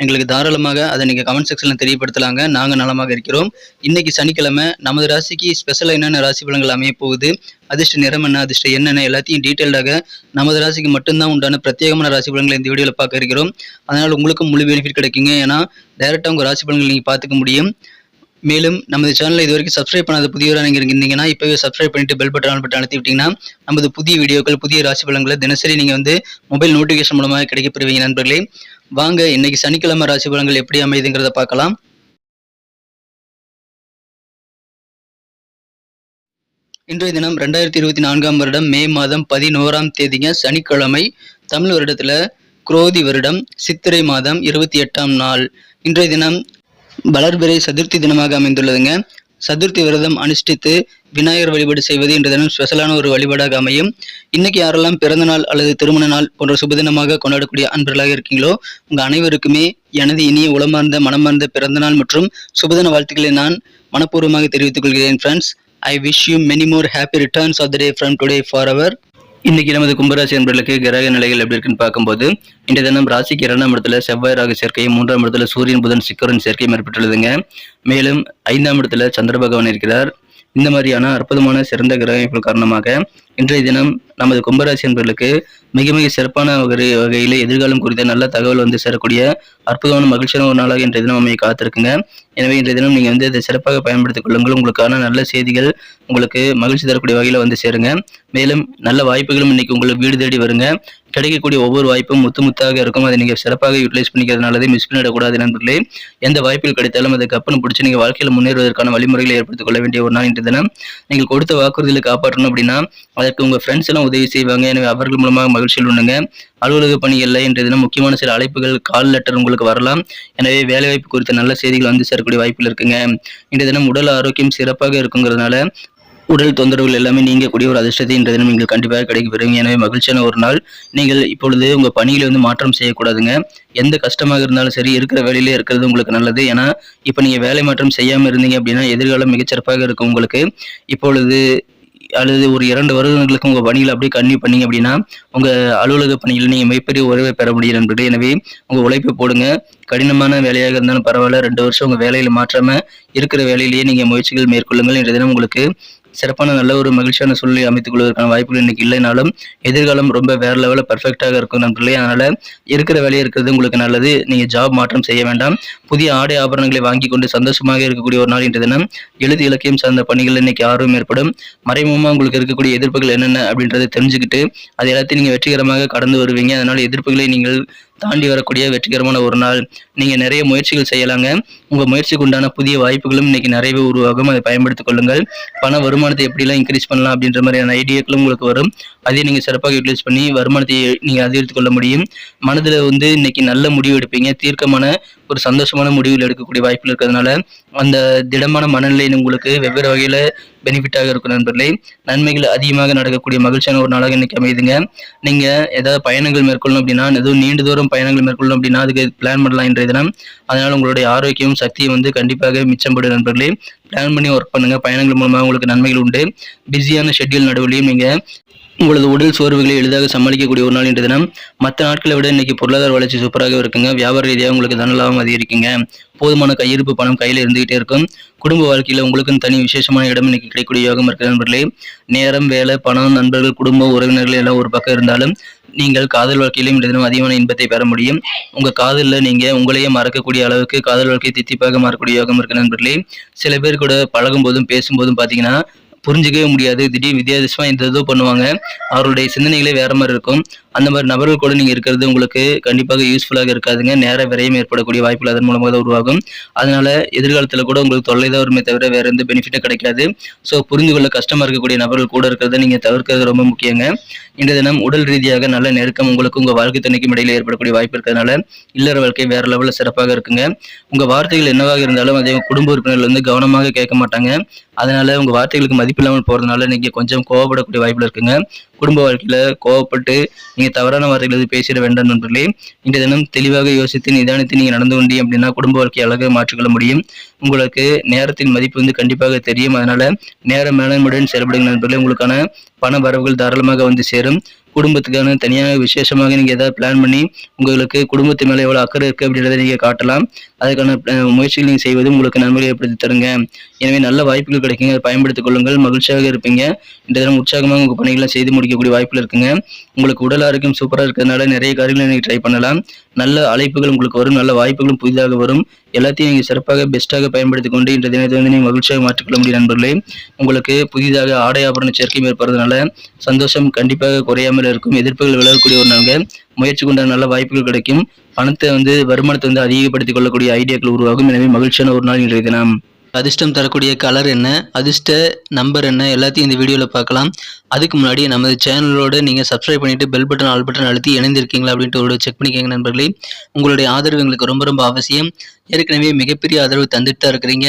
எங்களுக்கு தாராளமாக அதை நீங்கள் கமெண்ட் செக்ஷனில் தெரியப்படுத்தலாங்க. நாங்கள் நலமாக இருக்கிறோம். இன்னைக்கு சனிக்கிழமை நமது ராசிக்கு ஸ்பெஷலாக என்னென்ன ராசி பலன்கள் அமைய போகுது? அதிர்ஷ்ட நிறம் என்ன அதிர்ஷ்ட என்னென்ன எல்லாத்தையும் டீட்டெயில்டாக நமது ராசிக்கு மட்டும்தான் உண்டான பிரத்யேகமான ராசி பலன்களை இந்த வீடியோவில் பார்க்க இருக்கிறோம். அதனால் உங்களுக்கும் முழு பெனிஃபிட் கிடைக்குங்க. ஏன்னா டைரெக்டாக உங்கள் ராசி பலன்கள் நீங்கள் பார்த்துக்க முடியும். மேலும் நமது சேனலை இது வரைக்கும் சப்ஸ்கிரைப் பண்ணாத புதியவராக நீங்கள் இருந்தீங்கன்னா இப்போவே சப்ஸ்கிரைப் பண்ணிட்டு பெல் பட்டன் ஆன் பட்டன் அழுத்தி விட்டீங்கன்னா நமது புதிய வீடியோக்கள் புதிய ராசி பலன்களை தினசரி நீங்கள் வந்து மொபைல் நோட்டிஃபிகேஷன் மூலமாக கிடைக்கப்பெறுவீங்க நண்பர்களே. வாங்க இன்னைக்கு சனிக்கிழமை ராசி பலன்கள் எப்படி அமைதுங்கிறத பார்க்கலாம். இன்றைய தினம் ரெண்டாயிரத்தி இருபத்தி நான்காம் வருடம் மே மாதம் பதினோராம் தேதிங்க. சனிக்கிழமை தமிழ் வருடத்துல குரோதி வருடம் சித்திரை மாதம் இருபத்தி எட்டாம் நாள். இன்றைய தினம் வளர்பிறை சதுர்த்தி தினமாக அமைந்துள்ளதுங்க. சதுர்த்தி விரதம் அனுஷ்டித்து விநாயகர் வழிபாடு செய்வது இன்று தினம் ஸ்பெஷலான ஒரு வழிபாடாக அமையும். இன்னைக்கு யாரெல்லாம் பிறந்த நாள் அல்லது திருமண நாள் போன்ற சுபதினமாக கொண்டாடக்கூடிய அன்பர்களாக இருக்கீங்களோ உங்க அனைவருக்குமே எனது இனிய உளமார்ந்த மனமார்ந்த பிறந்த நாள் மற்றும் சுபதின வாழ்த்துக்களை நான் மனப்பூர்வமாக தெரிவித்துக் கொள்கிறேன் friends I wish you many more happy returns of the day from today for our இன்னைக்கு நமது கும்பராசி என்பர்களுக்கு கிரக நிலைகள் எப்படி இருக்குன்னு பார்க்கும்போது இன்றைய தினம் ராசிக்கு இரண்டாம் இடத்துல செவ்வாய் ராகு சேர்க்கையும் மூன்றாம் இடத்துல சூரியன் புதன் சிக்கரன் சேர்க்கையும் ஏற்பட்டுள்ளதுங்க மேலும் ஐந்தாம் இடத்துல சந்திர பகவான் இருக்கிறார். இந்த மாதிரியான அற்புதமான சிறந்த கிரகங்கள் காரணமாக இன்றைய தினம் நமது கும்பராசி என்பர்களுக்கு மிக மிக சிறப்பான வகை வகையில் எதிர்காலம் குறித்த நல்ல தகவல் வந்து சேரக்கூடிய அற்புதமான மகிழ்ச்சியான ஒரு நாளாக இன்றைய தினம் அமைய காத்திருக்குங்க. எனவே இன்றைய தினம் நீங்கள் வந்து இதை சிறப்பாக பயன்படுத்திக் கொள்ளுங்கள். உங்களுக்கான நல்ல செய்திகள் உங்களுக்கு மகிழ்ச்சி தரக்கூடிய வகையில் வந்து சேருங்க. மேலும் நல்ல வாய்ப்புகளும் இன்னைக்கு உங்களுக்கு வீடு தேடி வருங்க. கிடைக்கக்கூடிய ஒவ்வொரு வாய்ப்பும் முத்து முத்தாக இருக்கும். அதை நீங்கள் சிறப்பாக யூட்டிலைஸ் பண்ணிக்கிறதுனால மிஸ் பண்ணிடக்கூடாது நண்பர்களே. எந்த வாய்ப்பில் கிடைத்தாலும் அதை கப்பனை பிடிச்சி நீங்கள் வாழ்க்கையில் முன்னேறுவதற்கான வழிமுறைகளை ஏற்படுத்திக் கொள்ள வேண்டிய ஒரு நாள் இன்று தினம். நீங்கள் கொடுத்த வாக்குறுதிகளை காப்பாற்றணும் அப்படின்னா அதற்கு உங்கள் ஃப்ரெண்ட்ஸ் எல்லாம் உதவி செய்வாங்க. எனவே அவர்கள் மூலமாக மகிழ்ச்சியில் உண்டுங்க. அலுவலக பணிகளில் இன்றைய தினம் முக்கியமான சில அழைப்புகள் கால் லெட்டர் உங்களுக்கு வரலாம். எனவே வேலைவாய்ப்பு குறித்த நல்ல செய்திகள் வந்து சேரக்கூடிய வாய்ப்பில் இருக்குங்க. இன்றைய தினம் உடல் ஆரோக்கியம் சிறப்பாக இருக்குங்கிறதுனால உடல் தொந்தரவுகள் எல்லாமே நீங்கக்கூடிய ஒரு அதிர்ஷ்டத்தை இன்றைய தினம் நீங்கள் கண்டிப்பாக கிடைக்க எனவே மகிழ்ச்சியான ஒரு நாள். நீங்கள் இப்பொழுது உங்கள் பணியில் வந்து மாற்றம் செய்யக்கூடாதுங்க. எந்த கஷ்டமாக இருந்தாலும் சரி இருக்கிற வேலையிலே இருக்கிறது உங்களுக்கு நல்லது. ஏன்னா இப்போ நீங்கள் வேலை மாற்றம் செய்யாமல் இருந்தீங்க அப்படின்னா எதிர்காலம் மிகச்சிறப்பாக இருக்கும் உங்களுக்கு. இப்பொழுது அல்லது ஒரு இரண்டு வருடங்களுக்கு உங்கள் பணியில் அப்படியே கன்னியூ பண்ணீங்க அப்படின்னா உங்கள் அலுவலக பணியில் நீங்கள் மிகப்பெரிய உறவை பெற முடியும் நண்பர்களே. எனவே உங்கள் உழைப்பை போடுங்க. கடினமான வேலையாக இருந்தாலும் பரவாயில்ல. ரெண்டு வருஷம் உங்கள் வேலையில் மாற்றாமல் இருக்கிற வேலையிலேயே நீங்கள் முயற்சிகள் மேற்கொள்ளுங்கள். இன்றைய தினம் உங்களுக்கு சிறப்பான நல்ல ஒரு மகிழ்ச்சியான சூழ்நிலை அமைத்துக் கொள்வதற்கான வாய்ப்புகள் இன்னைக்கு இல்லைனாலும் எதிர்காலம் ரொம்ப வேற லெவலில் பர்ஃபெக்டாக இருக்கும் நண்பர்களே. அதனால இருக்கிற வேலையை இருக்கிறது உங்களுக்கு நல்லது. நீங்க ஜாப் மாற்றம் செய்ய வேண்டாம். புதிய ஆடை ஆபரணங்களை வாங்கி கொண்டு சந்தோஷமாக இருக்கக்கூடிய ஒரு நாள் இன்றைய தினம். எழுத்து இலக்கியம் சார்ந்த பணிகள் இன்னைக்கு ஆர்வம் ஏற்படும். மறைமுகமாக உங்களுக்கு இருக்கக்கூடிய எதிர்ப்புகள் என்னென்ன அப்படின்றத தெரிஞ்சுக்கிட்டு அது எல்லாத்தையும் நீங்கள் வெற்றிகரமாக கடந்து வருவீங்க. அதனால் எதிர்ப்புகளை நீங்கள் தாண்டி வரக்கூடிய வெற்றிகரமான ஒரு நாள். நீங்கள் நிறைய முயற்சிகள் செய்யலாங்க. உங்கள் முயற்சிக்கு உண்டான புதிய வாய்ப்புகளும் இன்னைக்கு நிறையவே உருவாகும். அதை பயன்படுத்திக் கொள்ளுங்கள். பண வருமானத்தை எப்படிலாம் இன்க்ரீஸ் பண்ணலாம் அப்படின்ற மாதிரியான ஐடியாக்களும் உங்களுக்கு வரும். அதையும் நீங்கள் சிறப்பாக யூட்டிலைஸ் பண்ணி வருமானத்தை நீங்கள் அதிகரித்துக் கொள்ள முடியும். மனதில் வந்து இன்னைக்கு நல்ல முடிவு எடுப்பீங்க. தீர்க்கமான ஒரு சந்தோஷமான முடிவில் எடுக்கக்கூடிய வாய்ப்பு இருக்கிறதுனால அந்த திடமான மனநிலை உங்களுக்கு வெவ்வேறு வகையில் பெனிஃபிட்டாக இருக்கும் நண்பர்களே. நன்மைகள் அதிகமாக நடக்கக்கூடிய மகிழ்ச்சியான ஒரு நாளாக இன்னைக்கு அமையுதுங்க. நீங்கள் ஏதாவது பயணங்கள் மேற்கொள்ளணும் அப்படின்னா எதுவும் நீண்ட தூரம் பயணங்கள் மேற்கொள்ளணும் அப்படின்னா அதுக்கு பிளான் பண்ணலாம் இன்றைய தினம். அதனால் உங்களுடைய ஆரோக்கியம் சக்தியும் வந்து கண்டிப்பாக மிச்சம்படும் நண்பர்களே. பிளான் பண்ணி ஒர்க் பண்ணுங்கள் பயணங்கள் மூலமாக உங்களுக்கு நன்மைகள் உண்டு. பிஸியான ஷெட்யூல் நடுவுலையும் நீங்கள் உங்களது உடல் சோர்வுகளை எளிதாக சமாளிக்கக்கூடிய ஒரு நாள் இன்றைய தினம். மற்ற நாட்களை விட இன்னைக்கு பொருளாதார வளர்ச்சி சூப்பராக இருக்குங்க. வியாபார ரீதியாக உங்களுக்கு தனலாபம் அதிகரிக்குங்க. போதுமான கையிருப்பு பணம் கையில் இருந்துகிட்டே இருக்கும். குடும்ப வாழ்க்கையில் உங்களுக்குன்னு தனி விசேஷமான இடம் இன்னைக்கு கிடைக்கக்கூடிய யோகம் இருக்கிற நண்பர்களே. நேரம் வேலை பணம் நண்பர்கள் குடும்பம் உறவினர்கள் எல்லாம் ஒரு பக்கம் இருந்தாலும் நீங்கள் காதல் வாழ்க்கையிலும் இந்த தினம் அதிகமான இன்பத்தை பெற முடியும். உங்க காதலில் நீங்க உங்களையே மறக்கக்கூடிய அளவுக்கு காதல் வாழ்க்கை தித்திப்பாக மாறக்கூடிய யோகம் இருக்கிற நண்பர்களே. சில பேர் கூட பழகும் போதும் பேசும்போதும் பார்த்தீங்கன்னா புரிஞ்சிக்கவே முடியாது. திடீர் வித்தியாசமாக இந்த இதோ பண்ணுவாங்க. அவருடைய சிந்தனைகளே வேற மாதிரி இருக்கும். அந்த மாதிரி நபர்கள் கூட நீங்கள் இருக்கிறது உங்களுக்கு கண்டிப்பாக யூஸ்ஃபுல்லாக இருக்காதுங்க. நேர விரயம் ஏற்படக்கூடிய வாய்ப்புகள் அதன் மூலமாக தான் உருவாகும். அதனால எதிர்காலத்தில் கூட உங்களுக்கு தொல்லை தான் வருமே தவிர வேறு எந்த பெனிஃபிட்டும் கிடைக்காது. ஸோ புரிந்து கொள்ள கஷ்டமாக இருக்கக்கூடிய நபர்கள் கூட இருக்கிறத நீங்கள் தவிர்க்கிறது ரொம்ப முக்கியங்க. இந்த தினம் உடல் ரீதியாக நல்ல நெருக்கம் உங்களுக்கு உங்கள் வாழ்க்கை துணைக்கும் இடையில் ஏற்படக்கூடிய வாய்ப்பு இருக்கிறதுனால இல்லற வாழ்க்கை வேறு லெவலில் சிறப்பாக இருக்குங்க. உங்கள் வார்த்தைகள் என்னவாக இருந்தாலும் அதே குடும்ப உறுப்பினர்கள் வந்து கவனமாக கேட்க மாட்டாங்க. அதனால உங்கள் வார்த்தைகளுக்கு மதிப்பு இல்லாமல் போகிறதுனால நீங்கள் கொஞ்சம் கோவப்படக்கூடிய வாய்ப்பில் இருக்குங்க. குடும்ப வாழ்க்கையில் கோவப்பட்டு நீங்க தவறான வார்த்தைகள் எதுவும் பேசிட வேண்டாம் நண்பர்களே. இன்றைய தினம் தெளிவாக யோசித்து நிதானித்து நீங்க நடந்து கொண்டீங்க அப்படின்னா குடும்ப வாழ்க்கையை அழகாக மாற்றிக்கொள்ள முடியும். உங்களுக்கு நேரத்தின் மதிப்பு வந்து கண்டிப்பாக தெரியும். அதனால நேர மேலாண்மையுடன் செயல்படுங்க நண்பர்களே. உங்களுக்கான பண வரவுகள் தாராளமாக வந்து சேரும். குடும்பத்துக்கான தனியாக விசேஷமாக நீங்கள் ஏதாவது பிளான் பண்ணி உங்களுக்கு குடும்பத்து மேலே எவ்வளோ அக்கறை இருக்குது அப்படின்றத நீங்கள் காட்டலாம். அதுக்கான முயற்சிகள் நீங்கள் செய்வது உங்களுக்கு நன்மையை ஏற்படுத்தி தருங்க. எனவே நல்ல வாய்ப்புகள் கிடைக்குங்க. அதை பயன்படுத்திக் கொள்ளுங்கள். மகிழ்ச்சியாக இருப்பீங்க. இந்த தினம் உற்சாகமாக உங்கள் பணிகளை செய்து முடிக்கக்கூடிய வாய்ப்புகள் இருக்குங்க. உங்களுக்கு உடல் ஆரோக்கியம் சூப்பராக இருக்கிறதுனால நிறைய காரியங்களை நீங்கள் ட்ரை பண்ணலாம். நல்ல அழைப்புகள் உங்களுக்கு வரும். நல்ல வாய்ப்புகளும் புதிதாக வரும். எல்லாத்தையும் நீங்கள் சிறப்பாக பெஸ்ட்டாக பயன்படுத்தி கொண்டு இந்த தினத்தை வந்து நீங்கள் மகிழ்ச்சியாக மாற்றிக்கொள்ள முடியும் நண்பர்களே. உங்களுக்கு புதிதாக ஆடை ஆபரண சேர்க்கையும் ஏற்படுறதுனால சந்தோஷம் கண்டிப்பாக குறையாமல் இருக்கும். எதிர்ப்புகள் விலகக்கூடிய ஒரு நாங்க முயற்சி கொண்ட நல்ல வாய்ப்புகள் கிடைக்கும். பணத்தை வந்து வருமானத்தை வந்து அதிகப்படுத்திக் கொள்ளக்கூடிய ஐடியாக்கள் உருவாகும். எனவே மகிழ்ச்சியான ஒரு நாள் இன்றைய தினம். அதிர்ஷ்டம் தரக்கூடிய கலர் என்ன அதிர்ஷ்ட நம்பர் என்ன எல்லாத்தையும் இந்த வீடியோவில் பார்க்கலாம். அதுக்கு முன்னாடி நமது சேனலோடு நீங்கள் சப்ஸ்கிரைப் பண்ணிவிட்டு பெல் பட்டன் ஆல் பட்டன் அழுத்தி இணைந்திருக்கீங்களா அப்படின்ட்டு ஒரு செக் பண்ணிக்கோங்க நண்பர்களே. உங்களுடைய ஆதரவு எங்களுக்கு ரொம்ப ரொம்ப அவசியம். ஏற்கனவே மிகப்பெரிய ஆதரவு தந்துட்டு தான் இருக்கிறீங்க.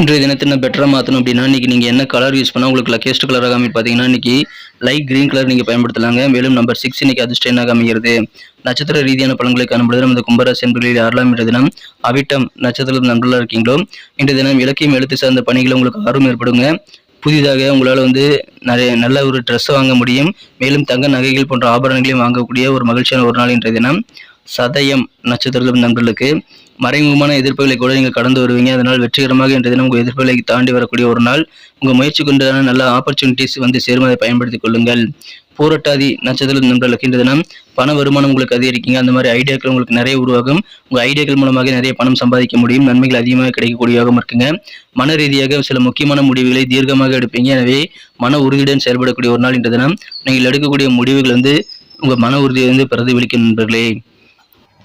இன்றைய தினத்தை நான் பெட்டராக மாற்றணும் அப்படின்னா இன்றைக்கி நீங்கள் என்ன கலர் யூஸ் பண்ணால் உங்களுக்கு லக்கேஸ்ட் கலராக அமைப்பு பார்த்தீங்கன்னா இன்றைக்கி லைட் க்ரீன் கலர் நீங்கள் பயன்படுத்தலாங்க. மேலும் நம்பர் சிக்ஸ் இன்னைக்கு அதிர்ஷ்டம் என்னாக அமைகிறது நட்சத்திர ரீதியான பலன்களை காணும்பொழுது நமது கும்பராசி என்பர்களில் யாரெல்லாம் என்ற தினம் அவிட்டம் நட்சத்திரத்தில் நண்பர்களாக இருக்கீங்களோ இன்றைய தினம் இலக்கியம் எழுத்து சார்ந்த பணிகள் உங்களுக்கு ஆர்வம் ஏற்படுங்க. புதிதாக உங்களால் வந்து நிறைய நல்ல ஒரு ட்ரெஸ் வாங்க முடியும். மேலும் தங்க நகைகள் போன்ற ஆபரணங்களையும் வாங்கக்கூடிய ஒரு மகிழ்ச்சியான ஒரு நாள் இன்றைய தினம். சதயம் நட்சத்திரத்தில் நண்பர்களுக்கு. மறைமுகமான எதிர்ப்புகளை கூட நீங்கள் கடந்து வருவீங்க. அதனால் வெற்றிகரமாக இன்றைய தினம் உங்கள் எதிர்ப்புகளை தாண்டி வரக்கூடிய ஒரு நாள். உங்கள் முயற்சி கொண்டான நல்ல ஆப்பர்ச்சுனிட்டிஸ் வந்து சேரும் அதை பயன்படுத்திக் கொள்ளுங்கள். பூரட்டாதி நட்சத்திர நண்பர்களுக்கு இன்றைய தினம் பண வருமானம் உங்களுக்கு அதிகரிக்குங்க. அந்த மாதிரி ஐடியாக்கள் உங்களுக்கு நிறைய உருவாகும். உங்கள் ஐடியாக்கள் மூலமாக நிறைய பணம் சம்பாதிக்க முடியும். நன்மைகள் அதிகமாக கிடைக்கக்கூடியவாகவும் இருக்குங்க. மன ரீதியாக சில முக்கியமான முடிவுகளை தீர்க்கமாக எடுப்பீங்க. எனவே மன உறுதியுடன் செயல்படக்கூடிய ஒரு நாள் இன்றைய தினம். நீங்கள் எடுக்கக்கூடிய முடிவுகள் வந்து உங்கள் மன உறுதியை வந்து பிரதிபலிக்கும் நண்பர்களே.